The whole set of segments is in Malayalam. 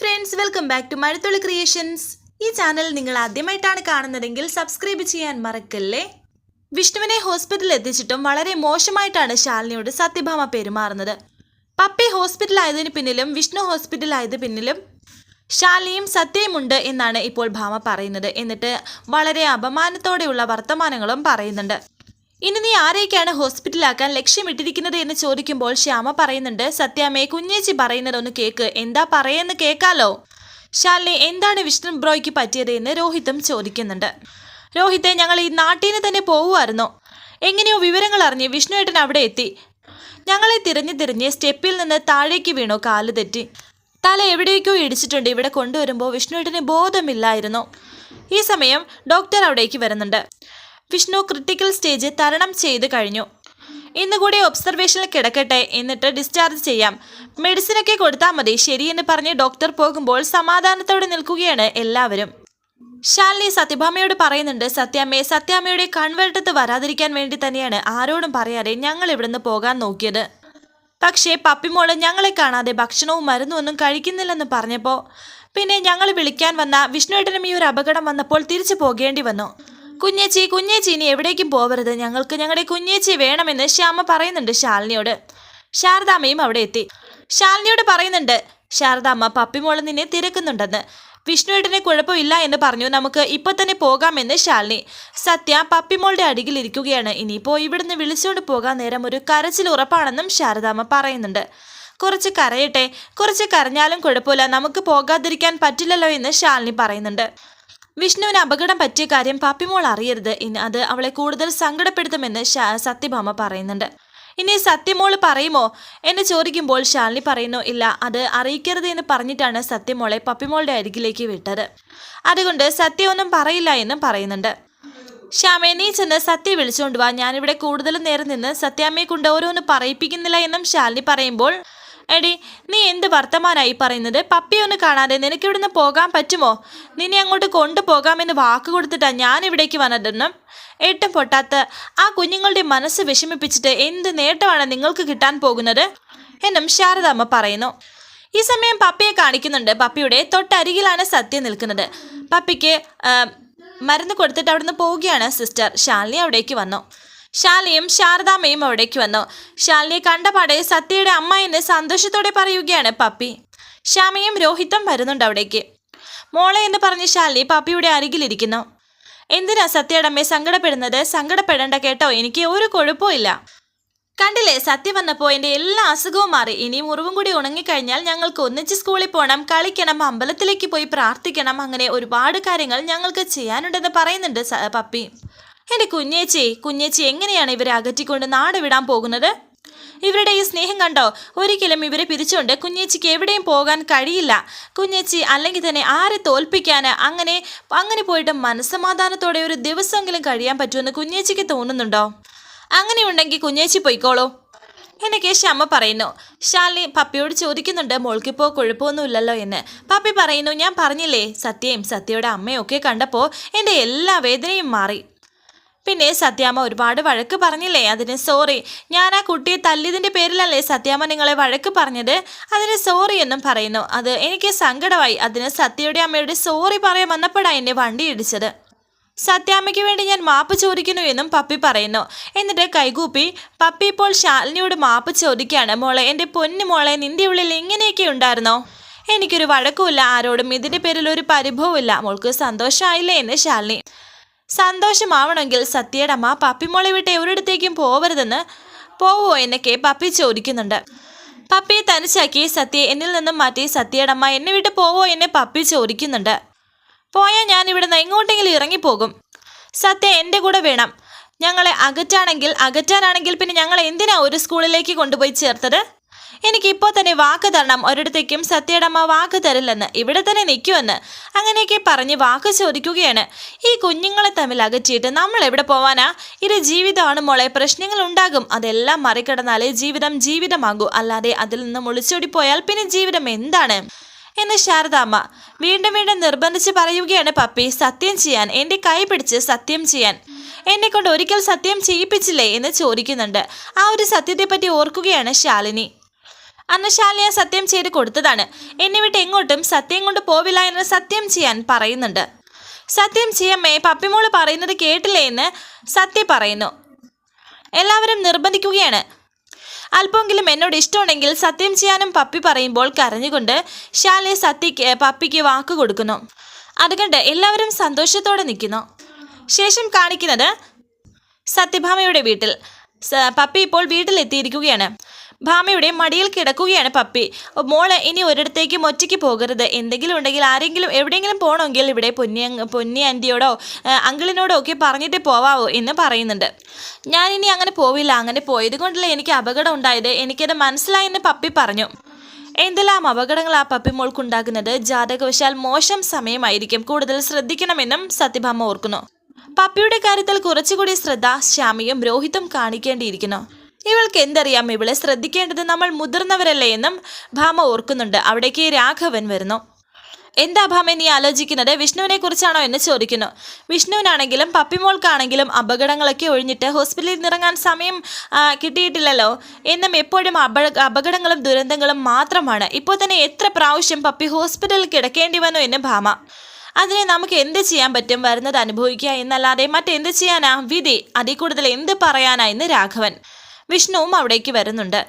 Friends welcome back to Mazhathulli creations ഈ ചാനൽ നിങ്ങൾ ആദ്യമായിട്ടാണ് കാണുന്നതെങ്കിൽ സബ്സ്ക്രൈബ് ചെയ്യാൻ മറക്കല്ലേ? വിഷ്ണുവിനെ ഹോസ്പിറ്റലിൽ എത്തിച്ചിട്ടും വളരെ മോശമായിട്ടാണ് ശാലിനിയോട് സത്യഭാമ പെരുമാറുന്നത്. പപ്പി ഹോസ്പിറ്റലായതിനു പിന്നിലും വിഷ്ണു ഹോസ്പിറ്റലായത് പിന്നിലും ശാലിനിയും സത്യയുമുണ്ട് എന്നാണ് ഇപ്പോൾ ഭാമ പറയുന്നത്. എന്നിട്ട് വളരെ അപമാനത്തോടെയുള്ള വർത്തമാനങ്ങളും പറയുന്നുണ്ട്. ഇനി നീ ആരെയൊക്കെയാണ് ഹോസ്പിറ്റലാക്കാൻ ലക്ഷ്യമിട്ടിരിക്കുന്നത് എന്ന് ചോദിക്കുമ്പോൾ ശ്യാമ പറയുന്നുണ്ട് സത്യാമ്മയെ കുഞ്ഞേച്ചി പറയുന്നതൊന്ന് കേക്ക്. എന്താ പറയെന്ന് കേക്കാലോ? ശാലിനി എന്താണ് വിഷ്ണു ബ്രോയ്ക്ക് പറ്റിയത്? എന്ന് രോഹിതും ചോദിക്കുന്നുണ്ട്. രോഹിത്തെ ഞങ്ങൾ ഈ നാട്ടിൽ നിന്ന് തന്നെ പോകുമായിരുന്നു എങ്ങനെയോ വിവരങ്ങൾ അറിഞ്ഞ് വിഷ്ണുവേട്ടൻ അവിടെ എത്തി. ഞങ്ങളെ തിരഞ്ഞു തിരിഞ്ഞ് സ്റ്റെപ്പിൽ നിന്ന് താഴേക്ക് വീണു കാൽ തെറ്റി. തല എവിടേക്കോ ഇടിച്ചിട്ടുണ്ട്. ഇവിടെ കൊണ്ടുവരുമ്പോൾ വിഷ്ണുവേട്ടന് ബോധമില്ലായിരുന്നു. ഈ സമയം ഡോക്ടർ അവിടേക്ക് വരുന്നുണ്ട്. വിഷ്ണു ക്രിട്ടിക്കൽ സ്റ്റേജ് തരണം ചെയ്ത് കഴിഞ്ഞു. ഇന്ന് കൂടി ഒബ്സർവേഷനിൽ കിടക്കട്ടെ എന്നിട്ട് ഡിസ്ചാർജ് ചെയ്യാം. മെഡിസിനൊക്കെ കൊടുത്താൽ മതി ശരിയെന്ന് പറഞ്ഞ് ഡോക്ടർ പോകുമ്പോൾ സമാധാനത്തോടെ നിൽക്കുകയാണ് എല്ലാവരും. ശാലിനി സത്യഭാമയോട് പറയുന്നുണ്ട് സത്യാമ്മയെ സത്യാമ്മയുടെ കൺവെർട്ടത്ത് വരാതിരിക്കാൻ വേണ്ടി തന്നെയാണ് ആരോടും പറയാതെ ഞങ്ങൾ ഇവിടുന്ന് പോകാൻ നോക്കിയത്. പക്ഷേ പപ്പിമോൾ ഞങ്ങളെ കാണാതെ ഭക്ഷണവും മരുന്നും ഒന്നും കഴിക്കുന്നില്ലെന്ന് പറഞ്ഞപ്പോൾ പിന്നെ ഞങ്ങൾ വിളിക്കാൻ വന്ന വിഷ്ണുവേട്ടനും ഈ ഒരു അപകടം വന്നപ്പോൾ തിരിച്ചു പോകേണ്ടി വന്നു. കുഞ്ഞേച്ചി കുഞ്ഞേച്ചി ഇനി എവിടേക്കും പോവരുത്. ഞങ്ങൾക്ക് ഞങ്ങളുടെ കുഞ്ഞേച്ചി വേണമെന്ന് ശ്യാമ പറയുന്നുണ്ട് ശാലിനിയോട്. ശാരദാമ്മയും അവിടെ എത്തി. ശാലിനിയോട് പറയുന്നുണ്ട് ശാരദാമ്മ പപ്പിമോൾ നിന്നെ തിരക്കുന്നുണ്ടെന്ന്. വിഷ്ണുവേട്ടന് കുഴപ്പമില്ല എന്ന് പറഞ്ഞു. നമുക്ക് ഇപ്പൊ തന്നെ പോകാമെന്ന് ശാലിനി. സത്യ പപ്പിമോളുടെ അടികിൽ ഇരിക്കുകയാണ്. ഇനിയിപ്പോ ഇവിടുന്ന് വിളിച്ചുകൊണ്ട് പോകാൻ നേരം ഒരു കരച്ചിൽ ഉറപ്പാണെന്നും ശാരദാമ്മ പറയുന്നുണ്ട്. കുറച്ച് കരയട്ടെ. കുറച്ച് കരഞ്ഞാലും കുഴപ്പമില്ല. നമുക്ക് പോകാതിരിക്കാൻ പറ്റില്ലല്ലോ എന്ന് ശാലിനി പറയുന്നുണ്ട്. വിഷ്ണുവിന് അപകടം പറ്റിയ കാര്യം പാപ്പിമോൾ അറിയരുത്. ഇനി അത് അവളെ കൂടുതൽ സങ്കടപ്പെടുത്തുമെന്ന് സത്യഭാമ പറയുന്നുണ്ട്. ഇനി സത്യമോൾ പറയുമോ? എന്ന് ചോദിക്കുമ്പോൾ ശാലിനി പറയുന്നു ഇല്ല അത് അറിയിക്കരുത് എന്ന് പറഞ്ഞിട്ടാണ് സത്യമോളെ പപ്പിമോളുടെ അരികിലേക്ക് വിട്ടത്. അതുകൊണ്ട് സത്യമൊന്നും പറയില്ല എന്നും പറയുന്നുണ്ട്. ശ്യാമയെ നീ ചെന്ന് സത്യ വിളിച്ചുകൊണ്ട് വാ. ഞാനിവിടെ കൂടുതലും നേരം നിന്ന് സത്യാമ്മയെ കൊണ്ട് ഓരോന്ന് പറയിപ്പിക്കുന്നില്ല എന്നും ശാലിനി പറയുമ്പോൾ എടി നീ എന്ത് വർത്തമാനായി പറയുന്നത്? പപ്പിയൊന്ന് കാണാതെ നിനക്ക് ഇവിടുന്ന് പോകാൻ പറ്റുമോ? നിന്നെ അങ്ങോട്ട് കൊണ്ടുപോകാമെന്ന് വാക്ക് കൊടുത്തിട്ടാ ഞാൻ ഇവിടേക്ക് വന്നതെന്നും? ഏട്ടം പൊട്ടാത്ത ആ കുഞ്ഞുങ്ങളുടെ മനസ്സ് വിഷമിപ്പിച്ചിട്ട് എന്ത് നേട്ടമാണ് നിങ്ങൾക്ക് കിട്ടാൻ പോകുന്നത്? എന്നും ശാരദാമ്മ പറയുന്നു. ഈ സമയം പപ്പിയെ കാണിക്കുന്നുണ്ട്. പപ്പിയുടെ തൊട്ടരികിലാണ് സത്യ നിൽക്കുന്നത്. പപ്പിക്ക് മരുന്ന് കൊടുത്തിട്ട് അവിടുന്ന് പോവുകയാണ് സിസ്റ്റർ. ശാലിനി അവിടേക്ക് വന്നു. ശാലിനിയും ശാരദാമ്മയും അവിടേക്ക് വന്നു. ശാലിനിയെ കണ്ടപാടെ സത്യയുടെ അമ്മ എന്ന് സന്തോഷത്തോടെ പറയുകയാണ് പപ്പി. ശ്യാമയും രോഹിത്തും വരുന്നുണ്ട് അവിടേക്ക്. മോളെ എന്ന് പറഞ്ഞ് ശാലിനി പപ്പിയുടെ അരികിലിരിക്കുന്നു എന്തിനാ സത്യയുടെ അമ്മയെ സങ്കടപ്പെടുന്നത്? സങ്കടപ്പെടേണ്ട കേട്ടോ എനിക്ക് ഒരു കുഴപ്പവും ഇല്ല. കണ്ടില്ലേ സത്യം വന്നപ്പോൾ എന്റെ എല്ലാ അസുഖവും മാറി. ഇനി മുറിവും കൂടി ഉണങ്ങിക്കഴിഞ്ഞാൽ ഞങ്ങൾക്ക് ഒന്നിച്ച് സ്കൂളിൽ പോകണം കളിക്കണം അമ്പലത്തിലേക്ക് പോയി പ്രാർത്ഥിക്കണം അങ്ങനെ ഒരുപാട് കാര്യങ്ങൾ ഞങ്ങൾക്ക് ചെയ്യാനുണ്ടെന്ന് പറയുന്നുണ്ട് പപ്പി. എന്റെ കുഞ്ഞേച്ചി കുഞ്ഞേച്ചി എങ്ങനെയാണ് ഇവരെ അകറ്റിക്കൊണ്ട് നാട് വിടാൻ പോകുന്നത്? ഇവരുടെ ഈ സ്നേഹം കണ്ടോ? ഒരിക്കലും ഇവരെ പിരിച്ചുകൊണ്ട് കുഞ്ഞേച്ചിക്ക് എവിടെയും പോകാൻ കഴിയില്ല. കുഞ്ഞേച്ചി അല്ലെങ്കിൽ തന്നെ ആരെ തോൽപ്പിക്കാൻ അങ്ങനെ അങ്ങനെ പോയിട്ട് മനസ്സമാധാനത്തോടെ ഒരു ദിവസമെങ്കിലും കഴിയാൻ പറ്റുമെന്ന് കുഞ്ഞേച്ചിക്ക് തോന്നുന്നുണ്ടോ? അങ്ങനെയുണ്ടെങ്കിൽ കുഞ്ഞേച്ചി പൊയ്ക്കോളൂ. എന്നൊക്കെ അമ്മ പറയുന്നു. ശാലിനി പപ്പിയോട് ചോദിക്കുന്നുണ്ട് മോൾക്കിപ്പോൾ കുഴപ്പമൊന്നുമില്ലല്ലോ എന്ന്. പപ്പി പറയുന്നു ഞാൻ പറഞ്ഞില്ലേ സത്യയും സത്യയുടെ അമ്മയും ഒക്കെ കണ്ടപ്പോൾ എന്റെ എല്ലാ വേദനയും മാറി. പിന്നെ സത്യാമ്മ ഒരുപാട് വഴക്ക് പറഞ്ഞില്ലേ? അതിന് സോറി ഞാൻ ആ കുട്ടിയെ തല്ലിയതിന്റെ പേരിലല്ലേ സത്യാമ്മ നിങ്ങളെ വഴക്ക് പറഞ്ഞത്? അതിന് സോറി എന്നും പറയുന്നു. അത് എനിക്ക് സങ്കടമായി. അതിന് സത്യയുടെ അമ്മയുടെ സോറി പറയാൻ വന്നപ്പോഴാണ് എന്നെ വണ്ടി ഇടിച്ചത്. സത്യാമ്മയ്ക്ക് വേണ്ടി ഞാൻ മാപ്പ് ചോദിക്കുന്നു എന്നും പപ്പി പറയുന്നു. എന്നിട്ട് കൈകൂപ്പി പപ്പി ഇപ്പോൾ ശാലിനിയോട് മാപ്പ് ചോദിക്കുകയാണ്. മോളെ എന്റെ പൊന്നു മോളെ നിന്റെ ഉള്ളിൽ ഇങ്ങനെയൊക്കെ ഉണ്ടായിരുന്നോ? എനിക്കൊരു വഴക്കുമില്ല. ആരോടും ഇതിന്റെ പേരിൽ ഒരു പരിഭവമില്ല മോൾക്ക് സന്തോഷമായില്ലേ എന്ന് ശാലിനി സന്തോഷമാവണമെങ്കിൽ സത്യയുടെ അമ്മ പപ്പിമോളെ വിട്ട് എവിടത്തേക്കും പോവരുതെന്ന് പോവോ എന്നൊക്കെ പപ്പി ചോദിക്കുന്നുണ്ട്. പപ്പിയെ തനിച്ചാക്കി സത്യ എന്നിൽ നിന്നും മാറ്റി സത്യയുടെ അമ്മ എന്നെ വിട്ട് പോവോ എന്നെ പപ്പി ചോദിക്കുന്നുണ്ട്. പോയാൽ ഞാൻ ഇവിടുന്ന് എങ്ങോട്ടെങ്കിലും ഇറങ്ങിപ്പോകും. സത്യ എന്റെ കൂടെ വേണം. ഞങ്ങളെ അകറ്റാണെങ്കിൽ അകറ്റാനാണെങ്കിൽ പിന്നെ ഞങ്ങൾ എന്തിനാ ഒരു സ്കൂളിലേക്ക് കൊണ്ടുപോയി ചേർത്തത്? എനിക്ക് ഇപ്പോൾ തന്നെ വാക്ക് തരണം ഒരിടത്തേക്കും സത്യയുടെ വാക്ക് തരില്ലെന്ന് ഇവിടെ തന്നെ നിൽക്കുമെന്ന് അങ്ങനെയൊക്കെ പറഞ്ഞ് വാക്ക് ചോദിക്കുകയാണ്. ഈ കുഞ്ഞുങ്ങളെ തമ്മിൽ അകറ്റിയിട്ട് നമ്മൾ എവിടെ പോവാനാ? ഇത് ജീവിതമാണ് മോളെ പ്രശ്നങ്ങൾ ഉണ്ടാകും. അതെല്ലാം മറികടന്നാലേ ജീവിതം ജീവിതമാകൂ. അല്ലാതെ അതിൽ നിന്ന് മുളിച്ചോടി പോയാൽ പിന്നെ ജീവിതം എന്താണ്? എന്ന് ശാരദാമ്മ വീണ്ടും വീണ്ടും നിർബന്ധിച്ച് പറയുകയാണ് പപ്പി സത്യം ചെയ്യാൻ എന്റെ കൈ പിടിച്ച് സത്യം ചെയ്യാൻ. എന്നെ കൊണ്ട് ഒരിക്കൽ സത്യം ചെയ്യിപ്പിച്ചില്ലേ? എന്ന് ചോദിക്കുന്നുണ്ട്. ആ ഒരു സത്യത്തെപ്പറ്റി ഓർക്കുകയാണ് ശാലിനി. അന്ന് ശാലിയ സത്യം ചെയ്ത് കൊടുത്തതാണ്. എന്നെ വിട്ട് എങ്ങോട്ടും സത്യം കൊണ്ട് പോവില്ല എന്ന് സത്യം ചെയ്യാൻ പറയുന്നുണ്ട്. സത്യം ചെയ്യമ്മേ പപ്പിമോൾ പറയുന്നത് കേട്ടില്ലേ എന്ന് സത്യ പറയുന്നു. എല്ലാവരും നിർബന്ധിക്കുകയാണ്. അല്പമെങ്കിലും എന്നോട് ഇഷ്ടമുണ്ടെങ്കിൽ സത്യം ചെയ്യാനും പപ്പി പറയുമ്പോൾ കരഞ്ഞുകൊണ്ട് ശാലിയ സത്യക്ക് പപ്പിക്ക് വാക്ക് കൊടുക്കുന്നു. അതുകൊണ്ട് എല്ലാവരും സന്തോഷത്തോടെ നിൽക്കുന്നു. ശേഷം കാണിക്കുന്നത് സത്യഭാമയുടെ വീട്ടിൽ. പപ്പി ഇപ്പോൾ വീട്ടിലെത്തിയിരിക്കുകയാണ്. ഭാമയുടെ മടിയിൽ കിടക്കുകയാണ് പപ്പി. മോൾ ഇനി ഒരിടത്തേക്കും ഒറ്റയ്ക്ക് പോകരുത്. എന്തെങ്കിലും ഉണ്ടെങ്കിൽ ആരെങ്കിലും എവിടെയെങ്കിലും പോകണമെങ്കിൽ ഇവിടെ പൊന്നി പൊന്നി ആന്റിയോടോ അങ്കിളിനോടോ ഒക്കെ പറഞ്ഞിട്ട് പോവാവോ എന്ന് പറയുന്നുണ്ട്. ഞാനിനി അങ്ങനെ പോവില്ല. അങ്ങനെ പോയത് കൊണ്ടല്ലേ എനിക്ക് അപകടം ഉണ്ടായത്? എനിക്കത് മനസ്സിലായെന്ന് പപ്പി പറഞ്ഞു. എന്തെല്ലാം അപകടങ്ങൾ ആ പപ്പി മോൾക്കുണ്ടാകുന്നത്? ജാതകവശാൽ മോശം സമയമായിരിക്കും. കൂടുതൽ ശ്രദ്ധിക്കണമെന്നും സത്യഭാമ ഓർക്കുന്നു. പപ്പിയുടെ കാര്യത്തിൽ കുറച്ചുകൂടി ശ്രദ്ധ ശ്യാമിയും രോഹിതും കാണിക്കേണ്ടിയിരിക്കുന്നു. ഇവൾക്ക് എന്തറിയാം? ഇവളെ ശ്രദ്ധിക്കേണ്ടത് നമ്മൾ മുതിർന്നവരല്ലേ എന്നും ഭാമ ഓർക്കുന്നുണ്ട്. അവിടേക്ക് രാഘവൻ വരുന്നു. എന്താ ഭാമ നീ ആലോചിക്കുന്നത്? വിഷ്ണുവിനെ കുറിച്ചാണോ എന്ന് ചോദിക്കുന്നു. വിഷ്ണുവിനാണെങ്കിലും പപ്പിമോൾക്കാണെങ്കിലും അപകടങ്ങളൊക്കെ ഒഴിഞ്ഞിട്ട് ഹോസ്പിറ്റലിൽ നിറങ്ങാൻ സമയം കിട്ടിയിട്ടില്ലല്ലോ എന്നും എപ്പോഴും അപകടങ്ങളും ദുരന്തങ്ങളും മാത്രമാണ്. ഇപ്പോൾ തന്നെ എത്ര പ്രാവശ്യം പപ്പി ഹോസ്പിറ്റലിൽ കിടക്കേണ്ടി വന്നു എന്ന് ഭാമ. അതിനെ നമുക്ക് എന്ത് ചെയ്യാൻ പറ്റും? വരുന്നത് അനുഭവിക്കുക എന്നല്ലാതെ മറ്റെന്ത് ചെയ്യാനാ? വിധി അതിൽ കൂടുതൽ എന്ത് പറയാനാ എന്ന് രാഘവൻ. വിഷ്ണുവും അവിടേക്ക് വരുന്നുണ്ട്.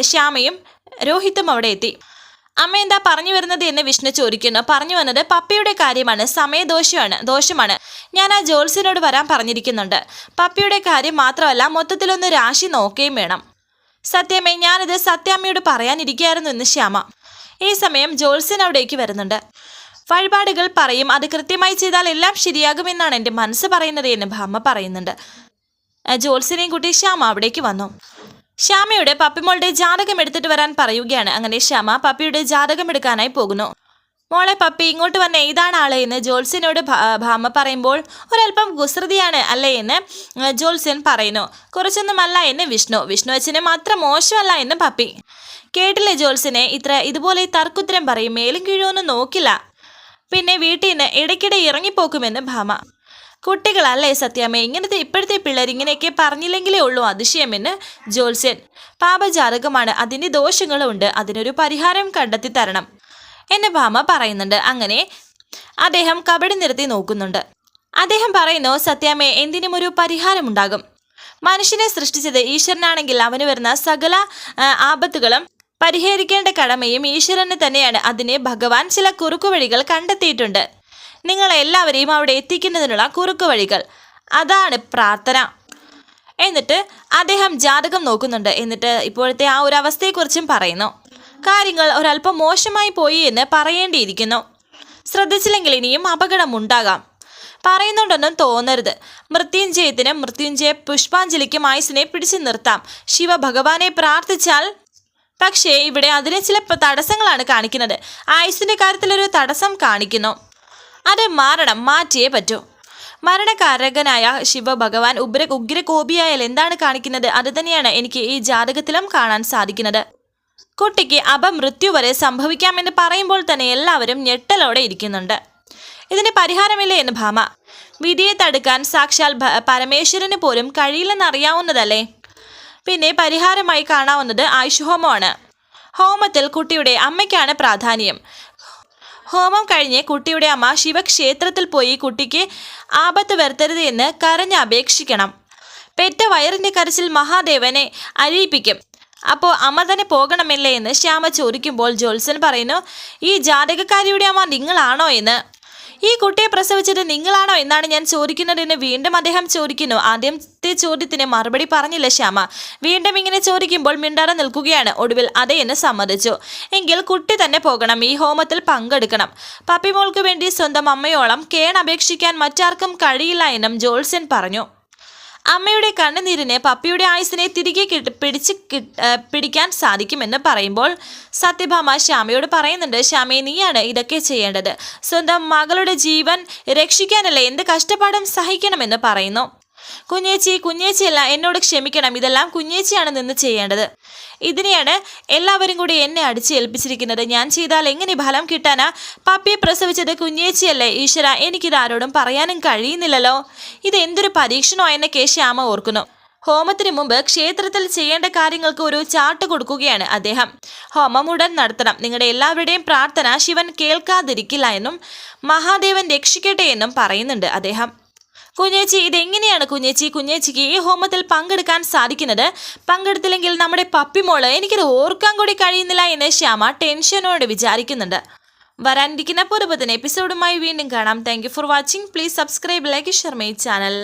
ശ്യാമയും രോഹിത്തും അവിടെ എത്തി. അമ്മ എന്താ പറഞ്ഞു വരുന്നത് എന്ന് വിഷ്ണു ചോദിക്കുന്നു. പറഞ്ഞു വന്നത് പപ്പിയുടെ കാര്യമാണ്. സമയദോഷമാണ് ദോഷമാണ്. ഞാൻ ആ ജോത്സ്യനോട് വരാൻ പറഞ്ഞിരിക്കുന്നുണ്ട്. പപ്പയുടെ കാര്യം മാത്രമല്ല മൊത്തത്തിലൊന്ന് രാശി നോക്കുകയും വേണം. സത്യമേ ഞാനിത് സത്യാമ്മയോട് പറയാനിരിക്കുകയായിരുന്നു എന്ന് ശ്യാമ. ഈ സമയം ജോത്സ്യൻ അവിടേക്ക് വരുന്നുണ്ട്. വഴിപാടുകൾ പറയും. അത് കൃത്യമായി ചെയ്താൽ എല്ലാം ശരിയാകുമെന്നാണ് എന്റെ മനസ്സ് പറയുന്നത് എന്ന് ഭാമ പറയുന്നുണ്ട്. ജോത്സ്യനെയും കൂട്ടി ശ്യാമ അവിടേക്ക് വന്നു. ശ്യാമയുടെ പപ്പിമോളുടെ ജാതകം എടുത്തിട്ട് വരാൻ പറയുകയാണ്. അങ്ങനെ ശ്യാമ പപ്പിയുടെ ജാതകം എടുക്കാനായി പോകുന്നു. മോളെ പപ്പി ഇങ്ങോട്ട് വന്ന ഏതാണ് ആളെ എന്ന് ജോത്സ്യനോട് ഭാമ പറയുമ്പോൾ ഒരല്പം കുസൃതിയാണ് അല്ലേ എന്ന് ജോത്സ്യൻ പറയുന്നു. കുറച്ചൊന്നുമല്ല എന്ന് വിഷ്ണു. വിഷ്ണു അച്ഛനും അത്ര മോശമല്ല എന്ന് പപ്പി. കേട്ടില്ലേ ജോത്സ്യനെ? ഇത്ര ഇതുപോലെ തർക്കുത്തരം പറയും. മേലും കീഴൊന്നും നോക്കില്ല. പിന്നെ വീട്ടിൽ നിന്ന് ഇടയ്ക്കിടെ ഇറങ്ങിപ്പോക്കുമെന്ന് ഭാമ. കുട്ടികളല്ലേ സത്യാമ്മ? ഇങ്ങനത്തെ ഇപ്പോഴത്തെ പിള്ളേർ ഇങ്ങനെയൊക്കെ പറഞ്ഞില്ലെങ്കിലേ ഉള്ളൂ അതിശയമെന്ന് ജോത്സ്യൻ. പാപജാതകമാണ്. അതിന്റെ ദോഷങ്ങളുണ്ട് അതിനൊരു പരിഹാരം കണ്ടെത്തി തരണം. എന്ന് ഭാമ പറയുന്നുണ്ട്. അങ്ങനെ അദ്ദേഹം കബഡി നിർത്തി നോക്കുന്നുണ്ട്. അദ്ദേഹം പറയുന്നു സത്യാമ്മേ എന്തിനും ഒരു പരിഹാരമുണ്ടാകും? മനുഷ്യനെ സൃഷ്ടിച്ചത് ഈശ്വരനാണെങ്കിൽ അവന് വരുന്ന സകല ആപത്തുകളും പരിഹരിക്കേണ്ട കടമയും ഈശ്വരന് തന്നെയാണ്. അതിന് ഭഗവാൻ ചില കുറുക്കുവഴികൾ കണ്ടെത്തിയിട്ടുണ്ട്. നിങ്ങൾ എല്ലാവരെയും അവിടെ എത്തിക്കുന്നതിനുള്ള കുറുക്കുവഴികൾ അതാണ് പ്രാർത്ഥന. എന്നിട്ട് അദ്ദേഹം ജാതകം നോക്കുന്നുണ്ട്. എന്നിട്ട് ഇപ്പോഴത്തെ ആ ഒരു അവസ്ഥയെക്കുറിച്ചും പറയുന്നു. കാര്യങ്ങൾ ഒരല്പം മോശമായി പോയി എന്ന് പറയേണ്ടിയിരിക്കുന്നു. ശ്രദ്ധിച്ചില്ലെങ്കിൽ ഇനിയും അപകടം ഉണ്ടാകാം പറയുന്നുണ്ടെന്നും തോന്നരുത്. മൃത്യുഞ്ജയത്തിന് മൃത്യുഞ്ജയ പുഷ്പാഞ്ജലിക്കും ആയുസിനെ പിടിച്ചു നിർത്താം. ശിവ ഭഗവാനെ പ്രാർത്ഥിച്ചാൽ പക്ഷേ ഇവിടെ അതിന് ചില തടസ്സങ്ങളാണ് കാണിക്കുന്നത്. ആയുസിന്റെ കാര്യത്തിലൊരു തടസ്സം കാണിക്കുന്നു. അത് മാറണം മാറ്റിയേ പറ്റൂ. മരണകാരകനായ ശിവഭഗവാൻ ഉഗ്ര ഉഗ്രകോപിയായാൽ എന്താണ് കാണിക്കുന്നത്? അത് തന്നെയാണ് എനിക്ക് ഈ ജാതകത്തിലും കാണാൻ സാധിക്കുന്നത്. കുട്ടിക്ക് അപമൃത്യു വരെ സംഭവിക്കാമെന്ന് പറയുമ്പോൾ തന്നെ എല്ലാവരും ഞെട്ടലോടെ ഇരിക്കുന്നുണ്ട്. ഇതിന് പരിഹാരമില്ലേ എന്ന് ഭാമ. വിധിയെ തടുക്കാൻ സാക്ഷാൽ പരമേശ്വരന് പോലും കഴിയില്ലെന്നറിയാവുന്നതല്ലേ? പിന്നെ പരിഹാരമായി കാണാവുന്നത് ആയുഷ്ഹോമമാണ് ഹോമത്തിൽ കുട്ടിയുടെ അമ്മയ്ക്കാണ് പ്രാധാന്യം. ഹോമം കഴിഞ്ഞ് കുട്ടിയുടെ അമ്മ ശിവക്ഷേത്രത്തിൽ പോയി കുട്ടിക്ക് ആപത്ത് വരുത്തരുത് എന്ന് കരഞ്ഞ് അപേക്ഷിക്കണം. പെറ്റ വയറിന്റെ കരച്ചിൽ മഹാദേവനെ അരിയിപ്പിക്കും അപ്പോൾ അമ്മ തന്നെ പോകണമല്ലേ എന്ന് ശ്യാമ ചോദിക്കുമ്പോൾ ജോത്സൻ പറയുന്നു ഈ ജാതകക്കാരിയുടെ അമ്മ നിങ്ങളാണോ എന്ന്? ഈ കുട്ടിയെ പ്രസവിച്ചത് നിങ്ങളാണോ എന്നാണ് ഞാൻ ചോദിക്കുന്നതെന്ന് വീണ്ടും അദ്ദേഹം ചോദിക്കുന്നു. ആദ്യത്തെ ചോദ്യത്തിന് മറുപടി പറഞ്ഞില്ല ശ്യാമ. വീണ്ടും ഇങ്ങനെ ചോദിക്കുമ്പോൾ മിണ്ടാതെ നിൽക്കുകയാണ്. ഒടുവിൽ അതെ എന്ന് സമ്മതിച്ചു. എങ്കിൽ കുട്ടി തന്നെ പോകണം. ഈ ഹോമത്തിൽ പങ്കെടുക്കണം. പപ്പിമോൾക്ക് വേണ്ടി സ്വന്തം അമ്മയോളം കേൺ അപേക്ഷിക്കാൻ മറ്റാർക്കും കഴിയില്ല എന്നും ജോൾസൻ പറഞ്ഞു. അമ്മയുടെ കണ്ണുനീരിന് പപ്പിയുടെ ആയുസിനെ തിരികെ പിടിച്ച് പിടിക്കാൻ സാധിക്കുമെന്ന് പറയുമ്പോൾ സത്യഭാമ ശ്യാമയോട് പറയുന്നുണ്ട് ശ്യാമയെ നീയാണ് ഇതൊക്കെ ചെയ്യേണ്ടത്. സ്വന്തം മകളുടെ ജീവൻ രക്ഷിക്കാനല്ലേ എന്ത് കഷ്ടപ്പാടും സഹിക്കണമെന്ന് പറയുന്നു. കുഞ്ഞേച്ചി കുഞ്ഞേച്ചിയല്ല എന്നോട് ക്ഷമിക്കണം. ഇതെല്ലാം കുഞ്ഞേച്ചിയാണ് നിന്ന് ചെയ്യേണ്ടത്. ഇതിനെയാണ് എല്ലാവരും കൂടി എന്നെ അടിച്ച് ഏൽപ്പിച്ചിരിക്കുന്നത് ഞാൻ ചെയ്താൽ എങ്ങനെ ഫലം കിട്ടാനാ? പപ്പിയെ പ്രസവിച്ചത് കുഞ്ഞേച്ചിയല്ലേ? ഈശ്വര എനിക്കിത് ആരോടും പറയാനും കഴിയുന്നില്ലല്ലോ. ഇത് എന്തൊരു പരീക്ഷണോ എന്നൊക്കെ ശ്യാമ ഓർക്കുന്നു. ഹോമത്തിന് മുമ്പ് ക്ഷേത്രത്തിൽ ചെയ്യേണ്ട കാര്യങ്ങൾക്ക് ഒരു ചാട്ട് കൊടുക്കുകയാണ് അദ്ദേഹം. ഹോമം ഉടൻ നടത്തണം. നിങ്ങളുടെ എല്ലാവരുടെയും പ്രാർത്ഥന ശിവൻ കേൾക്കാതിരിക്കില്ല എന്നും മഹാദേവൻ രക്ഷിക്കട്ടെ എന്നും പറയുന്നുണ്ട് അദ്ദേഹം. കുഞ്ഞേച്ചി ഇതെങ്ങനെയാണ് കുഞ്ഞേച്ചി? കുഞ്ഞേച്ചിക്ക് ഈ ഹോമത്തിൽ പങ്കെടുക്കാൻ സാധിക്കുന്നത്? പങ്കെടുത്തില്ലെങ്കിൽ നമ്മുടെ പപ്പിമോൾ എനിക്കത് ഓർക്കാൻ കൂടി കഴിയുന്നില്ല എന്ന് ശ്യാമ ടെൻഷനോടെ വിചാരിക്കുന്നുണ്ട്. വരാനിരിക്കുന്ന പുതുപുതൻ എപ്പിസോഡുമായി വീണ്ടും കാണാം. Thank for watching please subscribe like share my channel